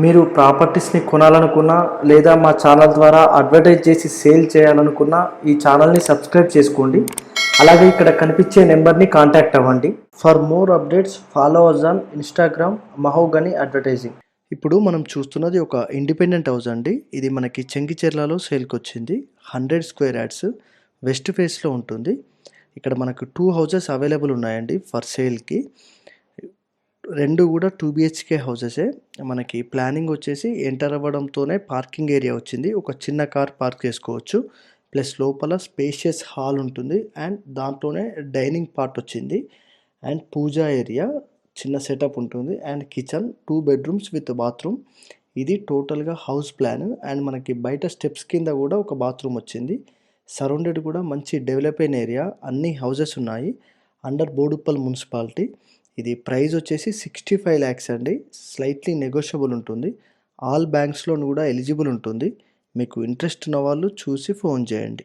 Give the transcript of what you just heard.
మీరు ప్రాపర్టీస్ని కొనాలనుకున్నా లేదా మా ఛానల్ ద్వారా అడ్వర్టైజ్ చేసి సేల్ చేయాలనుకున్నా ఈ ఛానల్ని సబ్స్క్రైబ్ చేసుకోండి. అలాగే ఇక్కడ కనిపించే నెంబర్ని కాంటాక్ట్ అవ్వండి. For more updates follow us on Instagram Mahogany advertising. ఇప్పుడు మనం చూస్తున్నది ఒక ఇండిపెండెంట్ హౌస్ అండి. ఇది మనకి చెంగిచెర్లలో సేల్కి వచ్చింది హండ్రెడ్ స్క్వేర్ యాడ్స్ వెస్ట్ ఫేస్లో ఉంటుంది. ఇక్కడ మనకు టూ హౌసెస్ అవైలబుల్ ఉన్నాయండి ఫర్ సేల్కి. రెండు కూడా టూ బిహెచ్కే హౌసెసే మనకి ప్లానింగ్ వచ్చేసి ఎంటర్ అవ్వడంతోనే పార్కింగ్ ఏరియా వచ్చింది. ఒక చిన్న కార్ పార్క్ చేసుకోవచ్చు. ప్లస్ లోపల స్పేషియస్ హాల్ ఉంటుంది. అండ్ దాంట్లోనే డైనింగ్ పార్ట్ వచ్చింది. అండ్ పూజా ఏరియా చిన్న సెటప్ ఉంటుంది. And kitchen two bedrooms with bathroom ఇది టోటల్గా హౌస్ ప్లాన్ అండ్ మనకి బయట స్టెప్స్ కింద కూడా ఒక బాత్రూమ్ వచ్చింది. సరౌండెడ్ కూడా మంచి డెవలప్ అయిన ఏరియా అన్ని హౌసెస్ ఉన్నాయి. అండర్ బోడుప్పల్ మున్సిపాలిటీ ఇది ప్రైస్ వచ్చేసి సిక్స్టీ ఫైవ్ ల్యాక్స్ అండి. స్లైట్లీ నెగోషియబుల్ ఉంటుంది. ఆల్ బ్యాంక్స్లోను కూడా ఎలిజిబుల్ ఉంటుంది. మీకు ఇంట్రెస్ట్ ఉన్న వాళ్ళు చూసి ఫోన్ చేయండి.